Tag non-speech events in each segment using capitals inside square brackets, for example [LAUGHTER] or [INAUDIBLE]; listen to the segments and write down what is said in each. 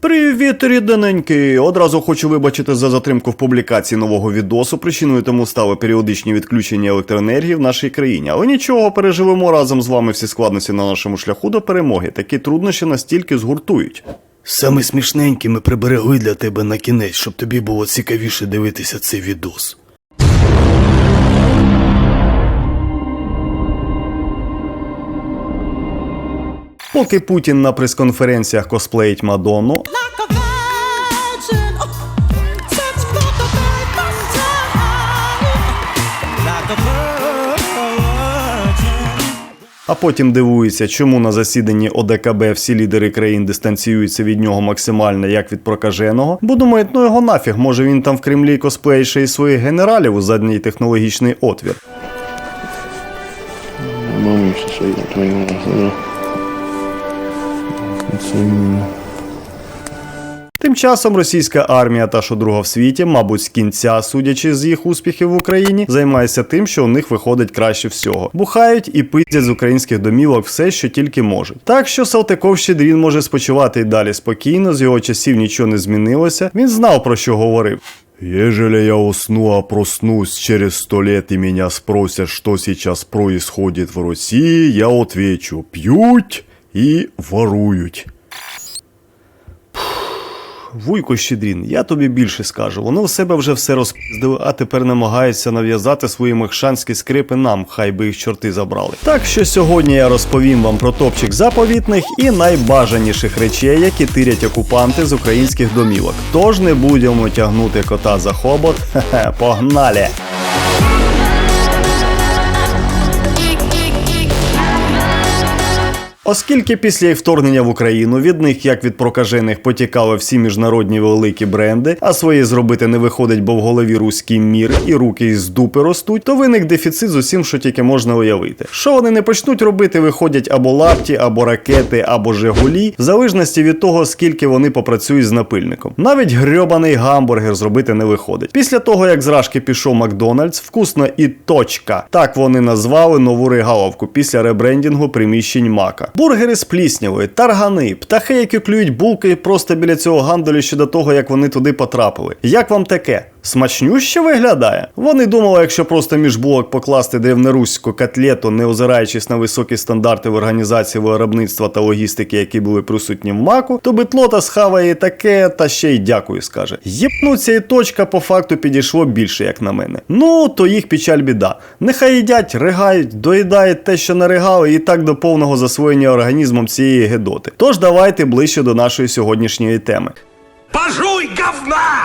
Привіт, рідененький! Одразу хочу вибачити за затримку в публікації нового відосу. Причиною тому стали періодичні відключення електроенергії в нашій країні. Але нічого, переживемо разом з вами всі складності на нашому шляху до перемоги. Такі труднощі настільки згуртують. Саме смішненькі ми приберегли для тебе на кінець, щоб тобі було цікавіше дивитися цей відос. Поки Путін на прес-конференціях косплеїть Мадонну. Oh, а потім дивується, чому на засіданні ОДКБ всі лідери країн дистанціюються від нього максимально, як від прокаженого, бо думають, ну його нафіг, може він там в Кремлі косплеїть ще й своїх генералів у задній технологічний отвір. Тим часом російська армія, та що друга в світі, мабуть, з кінця, судячи з їх успіхів в Україні, займається тим, що у них виходить краще всього. Бухають і пиздять з українських домівок все, що тільки можуть. Так що Салтиков Щедрін може спочивати й далі спокійно, з його часів нічого не змінилося. Він знав про що говорив. Ежели я усну, а проснусь через сто лет и меня спросят, что сейчас происходит в России, я отвечу «пьють и ворують». Вуйко Щедрін, я тобі більше скажу. Вони у себе вже все розпиздили, а тепер намагаються нав'язати свої мехшанські скрипи нам, хай би їх чорти забрали. Так що сьогодні я розповім вам про топчик заповітних і найбажаніших речей, які тирять окупанти з українських домівок. Тож не будемо тягнути кота за хобот. [LAUGHS] Хе-хе, погнали! Оскільки після вторгнення в Україну від них, як від прокажених, потікали всі міжнародні великі бренди, а свої зробити не виходить, бо в голові руський мір і руки із дупи ростуть, то виник дефіцит з усім, що тільки можна уявити. Що вони не почнуть робити, виходять або лапті, або ракети, або жигулі, в залежності від того, скільки вони попрацюють з напильником. Навіть грьобаний гамбургер зробити не виходить. Після того, як з Рашки пішов Макдональдс, вкусно і точка. Так вони назвали нову регаловку після ребрендінгу приміщень Мака. Бургери з пліснявою, таргани, птахи, які клюють булки просто біля цього гандолю ще до того, як вони туди потрапили. Як вам таке? Смачнюще виглядає? Вони думали, якщо просто між булок покласти древнеруську котлету, не озираючись на високі стандарти в організації виробництва та логістики, які були присутні в маку, то битлота схаває таке, та ще й дякую скаже. Єпнуться і точка по факту підійшло більше, як на мене. Ну, то їх печаль біда. Нехай їдять, ригають, доїдають те, що наригали, і так до повного засвоєння організмом цієї гедоти. Тож давайте ближче до нашої сьогоднішньої теми.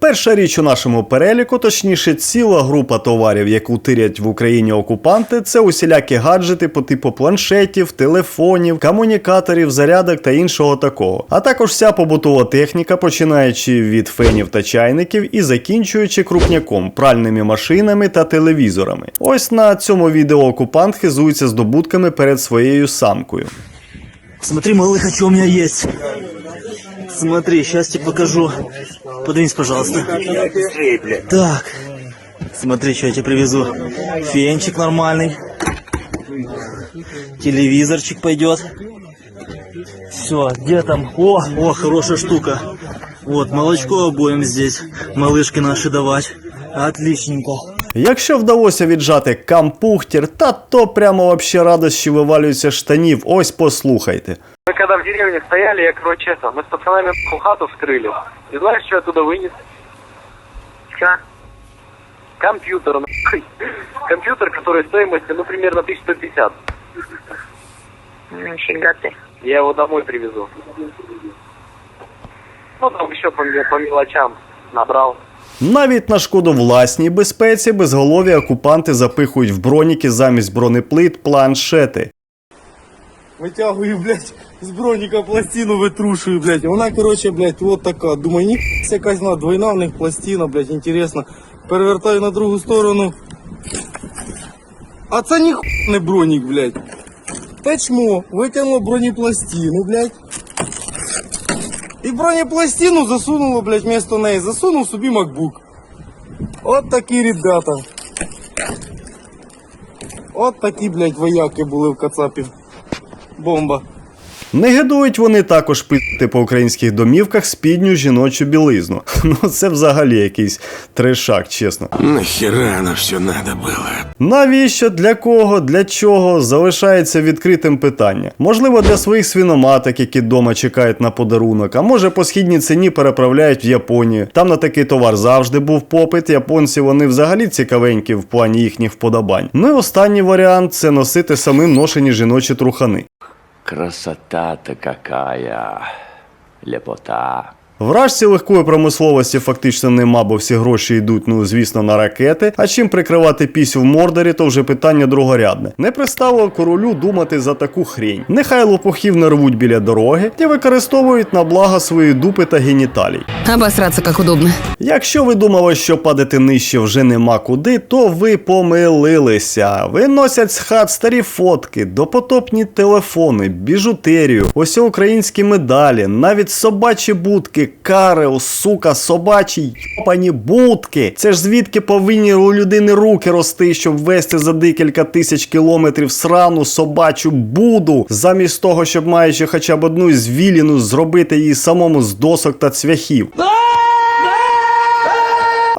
Перша річ у нашому переліку, точніше, ціла група товарів, яку тирять в Україні окупанти, це усілякі гаджети по типу планшетів, телефонів, комунікаторів, зарядок та іншого такого. А також вся побутова техніка, починаючи від фенів та чайників і закінчуючи крупняком, пральними машинами та телевізорами. Ось на цьому відео окупант хизується здобутками перед своєю самкою. Смотри, малыха, что у меня есть. Смотри, сейчас тебе покажу. Подвинься, пожалуйста. Так. Смотри, что я тебе привезу. Фенчик нормальный. Телевизорчик пойдет. Все, где там? О, о, хорошая штука. Вот, молочко обоим здесь. Малышки наши давать. Отличненько. Якщо вдалося віджати кампухтір, та то прямо вообще радощі вивалюються штанів. Ось послухайте Мы когда в деревне стояли, я, короче, это, мы с пацанами нахуй хату вскрыли. И знаешь, что я оттуда вынес? Что? Компьютер, нахуй. Компьютер, который стоимостью, ну, примерно 1150. Нифига ты. Я его домой привезу. Ну, там еще по, ме- по мелочам набрал. Навіть на шкоду власній безпеці безголові окупанти запихують в броніки замість бронеплит планшети. Витягую, блядь, з броніка пластину витрушую, блядь. Вона, короче, блядь, вот така. Думаю, ні, якась на двойна в них пластина, блядь, інтересно. Перевертаю на другу сторону. А це ніхуя не бронік, блядь. Печмо, витягнуло бронепластину, блядь. І бронепластину засунуло, блядь, вместо неї. Засунув собі MacBook. От такі ребята. От такі, блядь, вояки були в Кацапі. Бомба. Не гидують вони також пити по українських домівках спідню жіночу білизну. [LAUGHS] Ну це взагалі якийсь трешак, чесно. Нахера оно все надо было? Навіщо, для кого, для чого залишається відкритим питання. Можливо, для своїх свиноматок, які вдома чекають на подарунок, а може по східній ціні переправляють в Японію. Там на такий товар завжди був попит. Японці вони взагалі цікавенькі в плані їхніх вподобань. Ну і останній варіант це носити самим ношені жіночі трухани. Красота-то какая! Лепота! Вражці легкої промисловості фактично нема, бо всі гроші йдуть, ну звісно, на ракети. А чим прикривати пісю в мордорі, то вже питання другорядне. Не пристало королю думати за таку хрінь. Нехай лопухів не рвуть біля дороги і використовують на благо свої дупи та геніталій. Обосраться как удобно. Якщо ви думали, що падати нижче вже нема куди, то ви помилилися. Виносять з хат старі фотки, допотопні телефони, біжутерію, ось українські медалі, навіть собачі будки, карео, сука, собачі йопані будки. Це ж звідки повинні у людини руки рости, щоб вести за декілька тисяч кілометрів срану собачу буду, замість того, щоб маючи хоча б одну звіліну, зробити її самому з досок та цвяхів.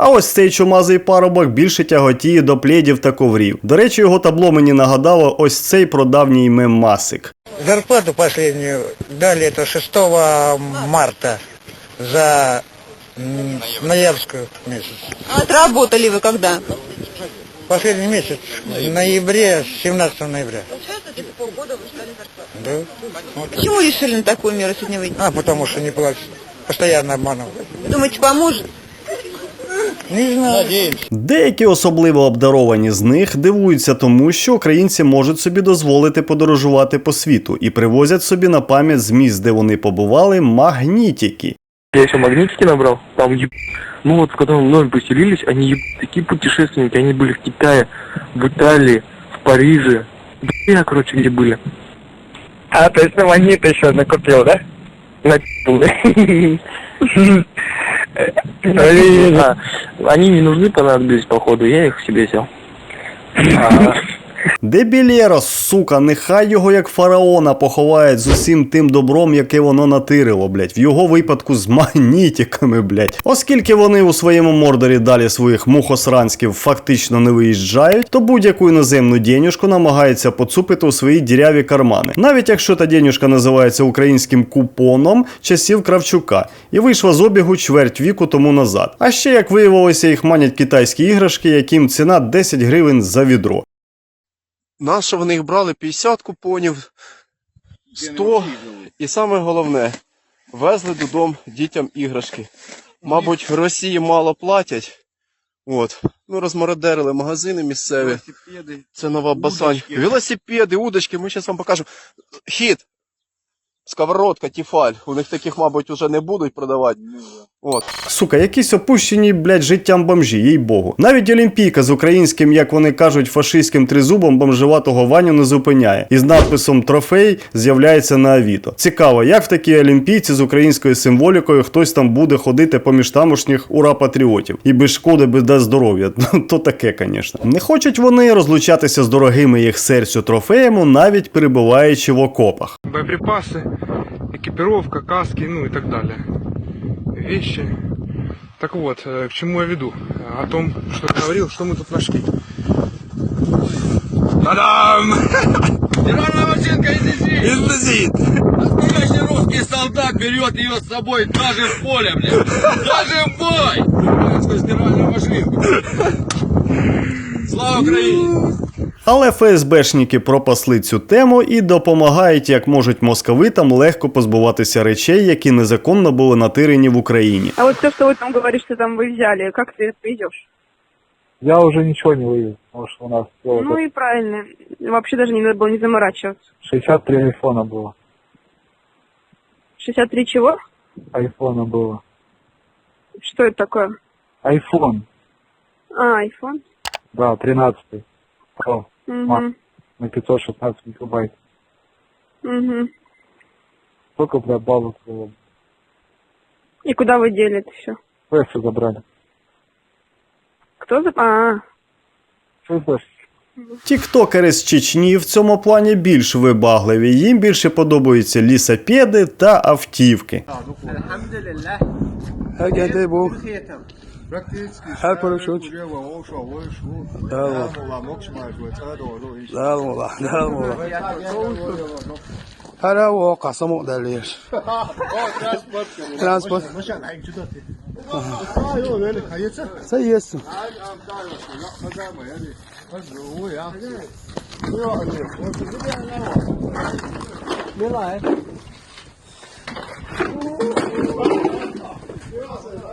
А ось цей чумазий парубок більше тяготіє до пледів та коврів. До речі, його табло мені нагадало ось цей пrodавній мемасик. Зарплату последнюю дали это 6 марта за м, ноябрьскую месяц. Отработали вы когда? Последний месяц, в ноябре, 17 ноября. Да. Вот. Почему решили на такую меру сегодня выйти? А, потому что не платят. Постоянно обманывают. Думаете, поможет? Не знаю. Надеемся. Деякі особливо обдаровані з них дивуються тому, що українці можуть собі дозволити подорожувати по світу і привозять собі на пам'ять з місць, де вони побували, магнітики. Я еще магнитики набрал, там еб... Ну вот, когда мы вновь поселились, они еб... такие путешественники, они были в Китае, в Италии, в Париже. Бля, короче, где были. А, то есть на магниты еще накупил, да? На [LAUGHS] А, Они не нужны понадобились, походу, я их себе взял. [LAUGHS] Дебілєро, сука, нехай його як фараона поховають з усім тим добром, яке воно натирило, блять. В його випадку з магнітиками, блять. Оскільки вони у своєму мордорі далі своїх мухосранськів фактично не виїжджають, то будь-яку іноземну денюжку намагаються поцупити у свої діряві кармани. Навіть якщо та денюжка називається українським купоном часів Кравчука і вийшла з обігу чверть віку тому назад. А ще як виявилося, їх манять китайські іграшки, яким ціна 10 гривень за відро. Нащо вони їх брали 50 купонів, 100 і саме головне, везли додому дітям іграшки. Мабуть, в Росії мало платять. От. Ну, розмародерили магазини місцеві. Це нова басань. Велосипеди, удочки, ми зараз вам покажемо. Хід. Сковородка, тіфаль. У них таких, мабуть, вже не будуть продавати. От. Сука, якісь опущені, блядь, життям бомжі, їй богу. Навіть Олімпійка з українським, як вони кажуть, фашистським тризубом бомжеватого Ваню не зупиняє. І з надписом трофей з'являється на Авіто. Цікаво, як в такій олімпійці з українською символікою хтось там буде ходити поміж тамошніх ура патріотів. І без шкоди, без здоров'я. [LAUGHS] Ну, То таке, звісно. Не хочуть вони розлучатися з дорогими їх серцю трофеями, навіть перебуваючи в окопах. боеприпасы, экипировка, каски, ну и так далее. Вещи. Так вот, э, к чему я веду? О том, что говорил, что мы тут нашли. Та-дам! [LAUGHS] Стиральная машинка из Изизит! Настоящий русский солдат берет ее с собой даже в поле, блядь! Даже в бой! Стиральную машинку! Слава Украине! Але ФСБшники пропасли цю тему і допомагають як можуть московитам легко позбуватися речей, які незаконно були натирені в Україні. А вот то, что вы там говорите, что там вы взяли, как ты это привезешь? Я уже ничего не вывез, потому что у нас Ну и правильно. Вообще даже не надо было не заморачиваться. 63 айфона было. 63 чего? Айфона было. Что это такое? Айфон, А, iPhone. да, 13 Pro Угу. на 516 гигабайт. Угу. Сколько, бля, баллов было? И куда вы дели это все? Флешку забрали. Кто за... А, Что флеш? Тіктокери з Чечні в цьому плані більш вибагливі. Їм більше подобаються лісопеди та автівки. حاكوا لك شو لا والله لا والله لا والله هذا هو قسم مقدر ليش ترانسبورت سيس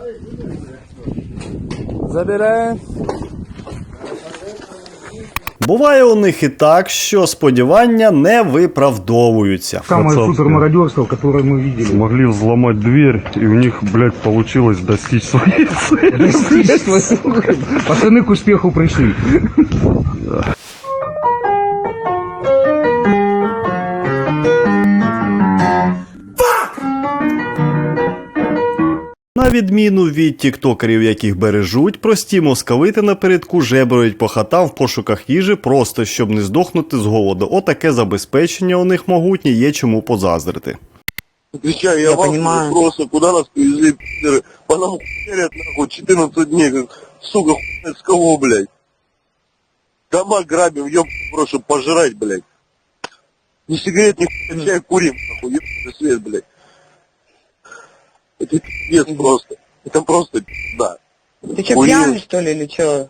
Thank you. Забираем Буває у них і так, що сподівання не виправдовуються. Самое супермародерство, которое мы видели. Могли взломать дверь, и у них, блядь, получилось достичь своей цели. Достичь своего. Пацаны к успеху пришли. На відміну від тіктокерів, яких бережуть, прості московити напередку жебрають по хатам в пошуках їжі, просто щоб не здохнути з голоду. Отаке забезпечення у них могутнє, є чому позаздрити. Отвечаю, я, вам понимаю. просто, куда нас привезли, пидоры? По нам хуярят, нахуй, 14 дней, как, сука, хуй с кого, блядь? Дома грабим, ёб, просто пожрать, блядь. Ни сигарет, ни хуя, чай курим, нахуй, ёб, свет, блядь. Это пиздец просто. Это просто пизда. Ты что, Курил. пьяный, что ли, или что?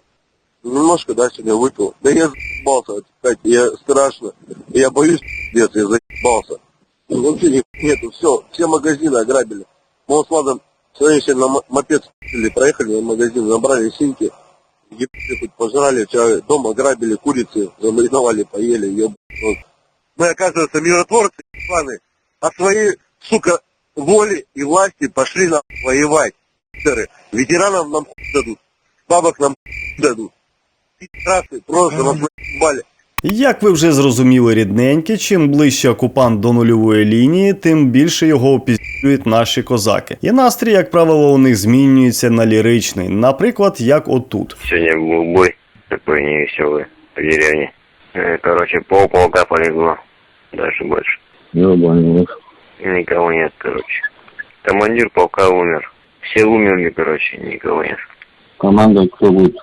Немножко, да, сегодня выпил. Да я заебался, кстати, я страшно. Я боюсь, пиздец, я заебался. Вообще ни нету, все, все магазины ограбили. Мы с Владом сегодня на мо- мопед с***ли, проехали в магазин, набрали синьки, ебали, хоть пожрали, вчера дома грабили курицы, замариновали, поели, еб... вот. Мы, оказывается, миротворцы, ебаные, от своей, сука, воли и власти пошли нам воевать. пидоры. Ветеранам нам хуй дадут, бабок нам хуй дадут. Пидорасы просто нас наебали. Як ви вже зрозуміли, рідненькі, чим ближче окупант до нульової лінії, тим більше його опізнюють наші козаки. І настрій, як правило, у них змінюється на ліричний, наприклад, як отут. Сегодня был бой такой невеселый в деревне. Э, Короче, полполка полегло, даже больше. Никого нет, короче. Командир полка умер. Все умерли, короче, никого нет. Команда кто будет?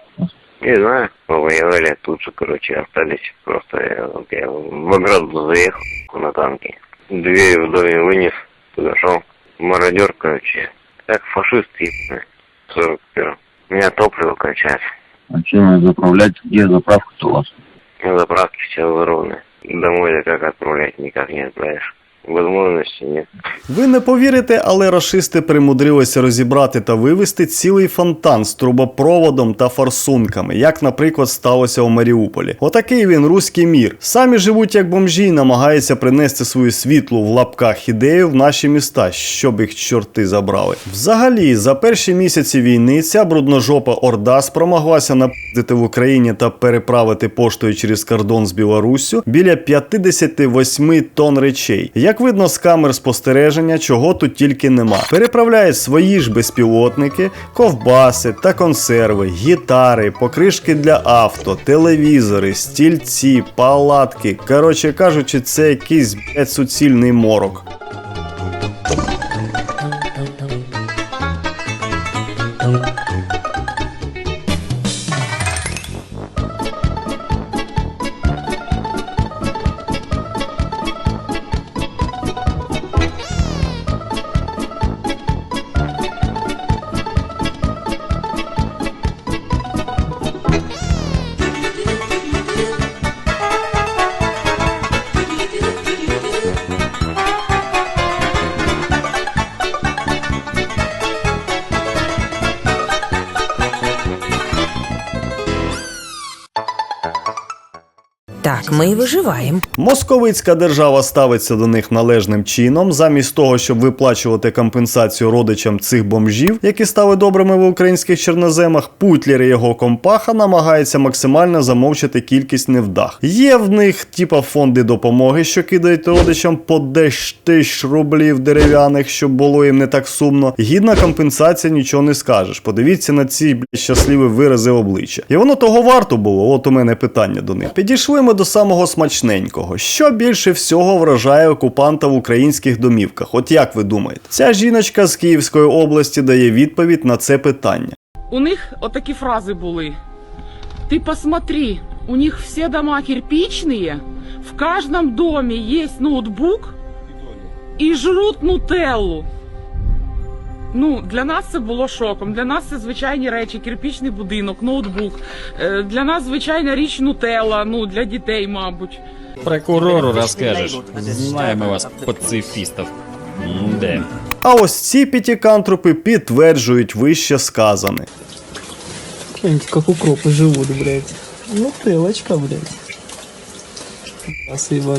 Не знаю, повоевали тут же, короче, остались. Просто я, я в ограду заехал на танке. Дверь в доме вынес, подошел. Мародер, короче, как фашист, ебаный, в 41 У меня топливо кончается. А чем заправлять? Где заправка-то у вас? На заправке все ровно. Домой как отправлять никак не отправишь. Возможности нет. Ви не повірите, але рашисти примудрилися розібрати та вивести цілий фонтан з трубопроводом та форсунками, як, наприклад, сталося у Маріуполі. Отакий він руський мір. Самі живуть як бомжі і намагаються принести свою світлу в лапках ідею в наші міста, щоб їх чорти забрали. Взагалі, за перші місяці війни ця брудножопа Орда спромоглася напіздити в Україні та переправити поштою через кордон з Білоруссю біля 58 тонн речей. Як видно з камер спостереження, чого тут тільки нема. Переправляють свої ж безпілотники, ковбаси та консерви, гітари, покришки для авто, телевізори, стільці, палатки. Коротше кажучи, це якийсь суцільний морок. Так ми і виживаємо. Московицька держава ставиться до них належним чином, замість того, щоб виплачувати компенсацію родичам цих бомжів, які стали добрими в українських чорноземах. Путлер і його компаха намагається максимально замовчити кількість невдах. Є в них типа фонди допомоги, що кидають родичам по 10 тисяч рублів дерев'яних, щоб було їм не так сумно. Гідна компенсація, нічого не скажеш. Подивіться на ці бля, щасливі вирази обличчя. І воно того варто було. От у мене питання до них. Підійшли ми до самого смачненького. Що більше всього вражає окупанта в українських домівках? От як ви думаєте? Ця жіночка з Київської області дає відповідь на це питання. У них отакі фрази були. Ты посмотри, у них все дома кирпичные, в каждом доме есть ноутбук и жрут нутеллу. Ну, для нас це було шоком. Для нас це звичайні речі, кирпічний будинок, ноутбук. Е, Для нас звичайна річ нутелла, ну для дітей, мабуть. Прокурору розкажеш. Знаємо вас, пацифістів. Де? А ось ці п'ятикантропи підтверджують вище сказане. Гляньте, как укропы живут, блядь. Ну, телочка, блядь. Спасибо,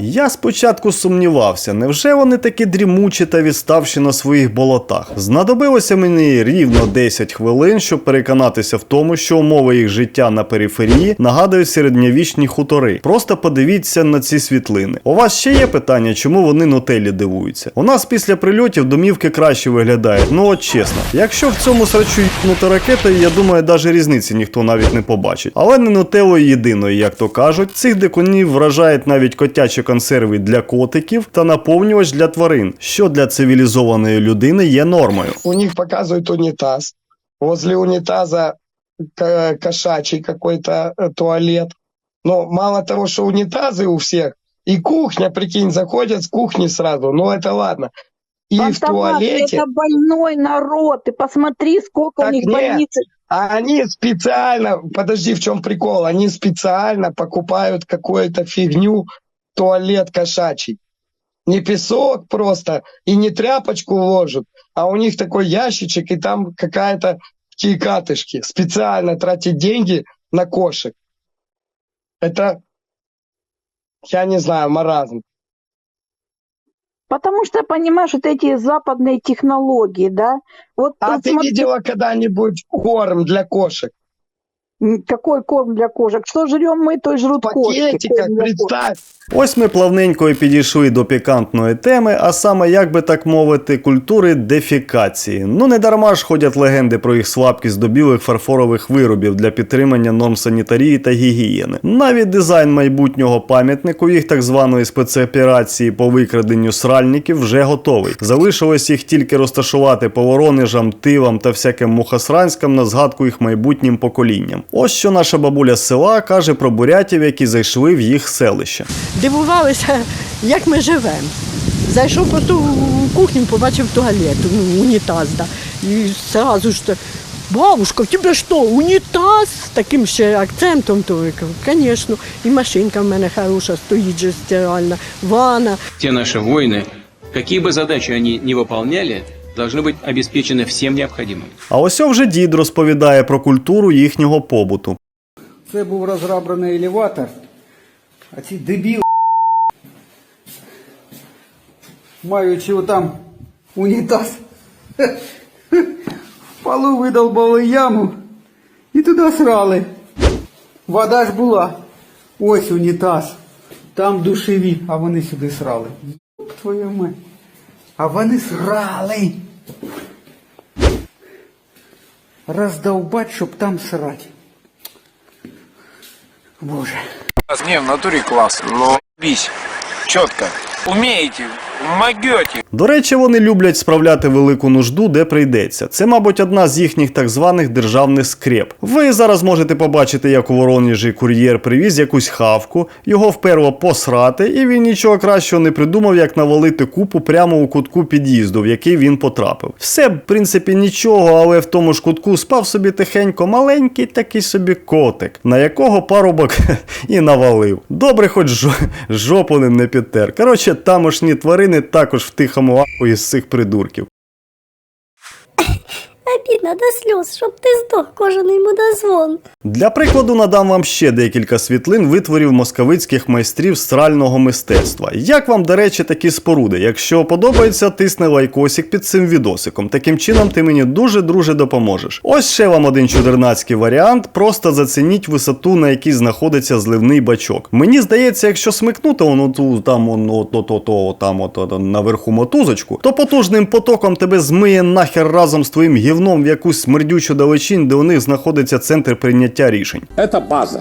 Я спочатку сумнівався, невже вони такі дрімучі та відставші на своїх болотах? Знадобилося мені рівно 10 хвилин, щоб переконатися в тому, що умови їх життя на периферії нагадують середньовічні хутори. Просто подивіться на ці світлини. У вас ще є питання, чому вони нотелі дивуються? У нас після прильотів домівки краще виглядають. Ну от чесно, якщо в цьому срачу їбнута ракета, я думаю, навіть різниці ніхто навіть не побачить. Але не нотелою єдиною, як то кажуть, цих дикунів вражають навіть котячі консерви для котиків та наповнювач для тварин, що для цивілізованої людини є нормою. У них показывают унитаз. Возле унитаза ка- кошачий какой-то э, туалет. Но мало того, что унитазы у всех, и кухня, прикинь, заходят с кухни сразу. Ну это ладно. И в туалете... Это больной народ. Ты посмотри, сколько у Так них нет. больниц. А они специально, подожди, в чем прикол? Они специально покупают какую-то фигню, туалет кошачий. Не песок просто, и не тряпочку ложат, а у них такой ящичек, и там какая-то катышки. Специально тратить деньги на кошек. Это, я не знаю, маразм. Потому что, понимаешь, вот эти западные технологии, да? Вот А ты смотри, видела когда-нибудь корм для кошек? Какой корм для кошек? Что жрем мы, то и жрут кошки. представь. Ось ми плавненько і підійшли до пікантної теми, а саме, як би так мовити, культури дефікації. Ну не дарма ж ходять легенди про їх слабкість до білих фарфорових виробів для підтримання норм санітарії та гігієни. Навіть дизайн майбутнього пам'ятнику їх так званої спецоперації по викраденню сральників вже готовий. Залишилось їх тільки розташувати по воронежам, тивам та всяким мухосранськам на згадку їх майбутнім поколінням. Ось що наша бабуля з села каже про бурятів, які зайшли в їх селище. Дивувалися, як ми живемо. Зайшов просто в кухню, побачив туалет, ну, унітаз, да. І одразу ж так, бабушка, в тебе що, унітаз? З таким ще акцентом, то я кажу, звісно. І машинка в мене хороша, стоїть же стиральна, ванна. Те наши воины, какие бы задачи они ни выполняли, должны быть обеспечены всем необходимым. А ось вже дід розповідає про культуру їхнього побуту. Це був розраблений елеватор, а ці дебіли, маючи там унітаз, в полу видолбали яму і туди срали. Вода ж була. Ось унітаз. Там душеві, а вони сюди срали. Ёб твою мать. А вони срали. Роздовбать, щоб там срать. Боже. Не, в натуре класс. но бись. Четко. Умеете, могете. До речі, вони люблять справляти велику нужду, де прийдеться. Це, мабуть, одна з їхніх так званих державних скреп. Ви зараз можете побачити, як у Воронежі кур'єр привіз якусь хавку, його вперло посрати, і він нічого кращого не придумав, як навалити купу прямо у кутку під'їзду, в який він потрапив. Все, в принципі, нічого, але в тому ж кутку спав собі тихенько маленький такий собі котик, на якого парубок [LAUGHS] і навалив. Добре, хоч жопу не підтер. Коротше, тамошні тварини також в тихому ахуї з цих придурків. Обідно до сльоз, щоб ти здох кожен йому дозвон. Для прикладу надам вам ще декілька світлин витворів московицьких майстрів срального мистецтва. Як вам, до речі, такі споруди? Якщо подобається, тисни лайкосик під цим відосиком. Таким чином ти мені дуже друже допоможеш. Ось ще вам один чудернацький варіант. Просто зацініть висоту, на якій знаходиться зливний бачок. Мені здається, якщо смикнути он оту там он ото то, то, там от, наверху мотузочку, то потужним потоком тебе змиє нахер разом з твоїм гівном в якусь смердючу далечінь, де у них знаходиться центр прийняття рішень. Це база.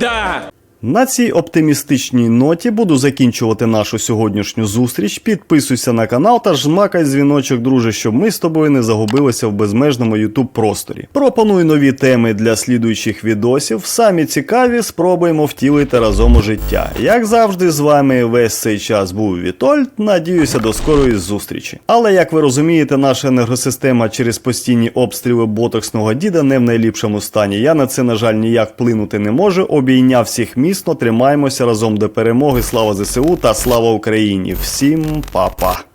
Да! На цій оптимістичній ноті буду закінчувати нашу сьогоднішню зустріч. Підписуйся на канал та жмакай дзвіночок, друже, щоб ми з тобою не загубилися в безмежному YouTube просторі. Пропоную нові теми для слідуючих відосів. Самі цікаві спробуємо втілити разом у життя. Як завжди, з вами весь цей час був Вітольд. Надіюся до скорої зустрічі. Але як ви розумієте, наша енергосистема через постійні обстріли ботоксного діда не в найліпшому стані. Я на це, на жаль, ніяк вплинути не можу. Обійняв всіх міцно, тримаємося разом до перемоги. Слава ЗСУ та слава Україні! Всім па-па!